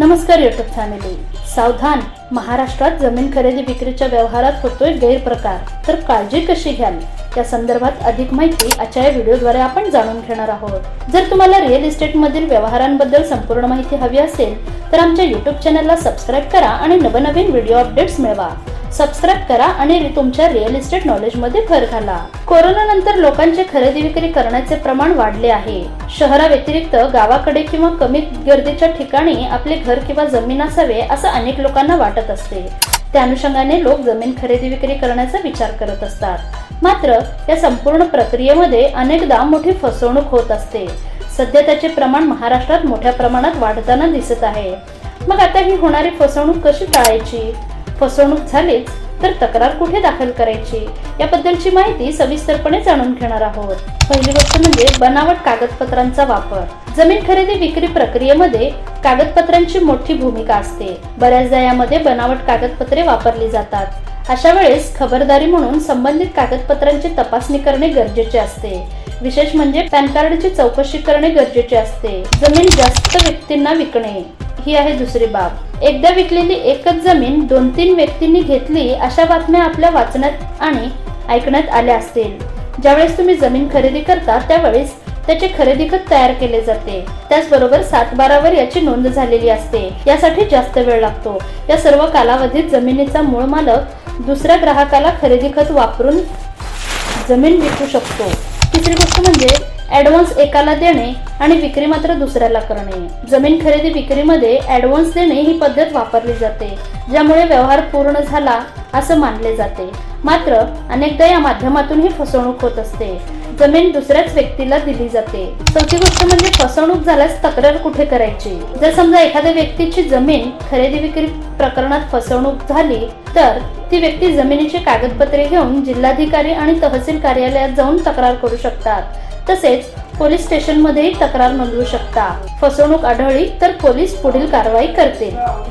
नमस्कार YouTube family सावधान महाराष्ट्रात जमीन खरेदी विक्रीच्या व्यवहारात होतोय गैरप्रकार. तर काळजी कशी घ्यावी या संदर्भात अधिक माहिती आजच्या या व्हिडिओद्वारे आपण जाणून घेणार आहोत. जर तुम्हाला रिअल इस्टेटमधील व्यवहारांबद्दल संपूर्ण माहिती हवी असेल तर आमच्या युट्यूब चॅनलला सबस्क्राईब करा आणि नवनवीन व्हिडिओ अपडेट्स मिळवा. सबस्क्राईब करा आणि तुमच्या रिअल इस्टेट नॉलेजमध्ये भर घाला. कोरोना नंतर लोकांचे खरेदी विक्री करण्याचे प्रमाण वाढले आहे. शहराव्यतिरिक्त गावाकडे किंवा कमी गर्दीच्या ठिकाणी आपले घर किंवा जमीन असावे असं अनेक लोकांना वाटत असते. त्या अनुषंगाने लोक जमीन खरेदी विक्री करण्याचा विचार करत असतात. मात्र या संपूर्ण प्रक्रियेमध्ये अनेकदा मोठी फसवणूक होत असते. सध्या त्याचे प्रमाण महाराष्ट्रात मोठ्या प्रमाणात वाढताना दिसत आहे. मग आता ही होणारी फसवणूक कशी टाळायची? फसवणूक झालीच तर तक्रार कुठे दाखल करायची? याबद्दलची माहिती सविस्तरपणे जाणून घेणार आहोत. पहिली गोष्ट म्हणजे बनावट कागदपत्रांचा वापर. जमीन खरेदी विक्री प्रक्रियेमध्ये कागदपत्रांची मोठी भूमिका असते. बऱ्याचदा यामध्ये बनावट कागदपत्रे वापरली जातात. अशा वेळेस खबरदारी म्हणून संबंधित कागदपत्रांची तपासणी करणे गरजेचे असते. विशेष म्हणजे पॅन कार्डची चौकशी करणे गरजेचे असते. जमीन जास्त व्यक्तींना विकणे. ही आहे दुसरी बाब. एकदा विकलेली एकच जमीन दोन तीन व्यक्तींनी घेतली अशा बातम्या आपल्या वाचण्यात आणि ऐकण्यात आल्या असतील. ज्यावेळेस तुम्ही जमीन खरेदी करता त्यावेळेस त्याचे खरेदी खत तयार केले जाते. त्याचबरोबर सात बारावर याची नोंद झालेली असते. यासाठी जास्त वेळ लागतो. या सर्व कालावधीत जमिनीचा मूळ मालक दुसऱ्या ग्राहकाला खरेदी खत वापरून जमीन विकू शकतो. तिसरी गोष्ट म्हणजे ऍडव्हान्स एकाला देणे आणि विक्री मात्र दुसऱ्याला करणे. जमीन खरेदी विक्रीमध्ये ऍडव्हान्स देणे ही पद्धत वापरली जाते ज्यामुळे व्यवहार पूर्ण झाला असं मानले जाते. मात्र अनेकदा या माध्यमातून ही फसवणूक होत असते. जमीन दुसऱ्याच व्यक्तीला दिली जाते. चौथी गोष्ट म्हणजे फसवणूक झाल्यास तक्रार कुठे करायची? जर समजा एखाद्या व्यक्तीची जमीन खरेदी विक्री प्रकरणात फसवणूक झाली तर ती व्यक्ती जमिनीची कागदपत्रे घेऊन जिल्हाधिकारी आणि तहसील कार्यालयात जाऊन तक्रार करू शकतात. तसेच पोलीस स्टेशनमध्येही तक्रार नोंदवू शकता. फसवणूक आढळली तर पोलीस पुढील कारवाई करतील.